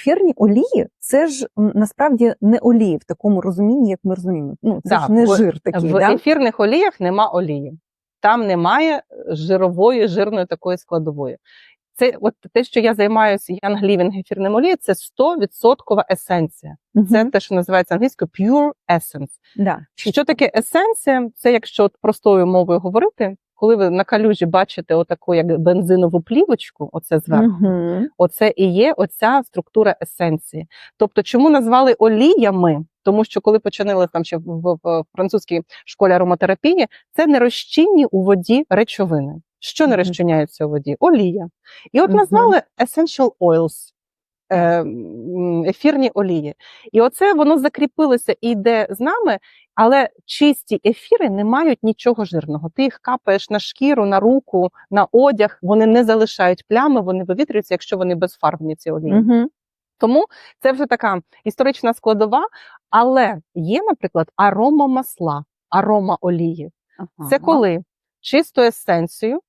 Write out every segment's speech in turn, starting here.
Ефірні олії це ж насправді не олії в такому розумінні, як ми розуміємо. Ну це Да, ж не в- жир такий. в да? ефірних оліях нема олії. Там немає жирової, жирної такої складової. Це от те, що я займаюся Young Living ефірним олією, це 100% есенція. Це те, що називається англійською pure essence. да. Що таке есенція? Це якщо от простою мовою говорити, коли ви на калюжі бачите отаку як бензинову плівочку, оце зверху, Мгм. оце і є оця структура есенції. Тобто, чому назвали оліями? Тому що коли починали там ще в, в, в французькій школі ароматерапії, це нерозчинні у воді речовини. Що не розчиняється у воді? Олія. І от назвали essential oils. Е, Ефірні олії, і оце воно закріпилося і йде з нами, але чисті ефіри не мають нічого жирного. Ти їх капаєш на шкіру, на руку, на одяг. Вони не залишають плями, вони вивітрюються, якщо вони безфарбні ці олії. Мгм. Тому це вже така історична складова. Але є, наприклад, аромамасла, аромаолії. Це Ага. коли чисту есенцію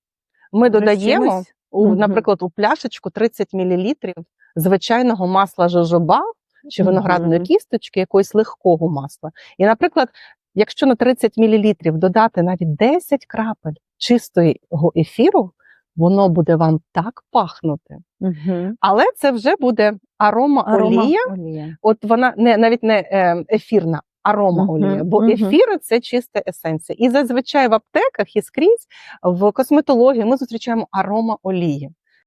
ми додаємо? У, наприклад, у пляшечку 30 мл звичайного масла жожоба чи виноградної кісточки, якогось легкого масла. І, наприклад, якщо на 30 мл додати навіть 10 крапель чистого ефіру, воно буде вам так пахнути. Мгм. Але це вже буде арома Арома олія. олія. От вона не навіть не е, ефірна, арома Мгм, олія, бо ефіри це чиста есенція. І зазвичай в аптеках і скрізь в косметології ми зустрічаємо арома олії.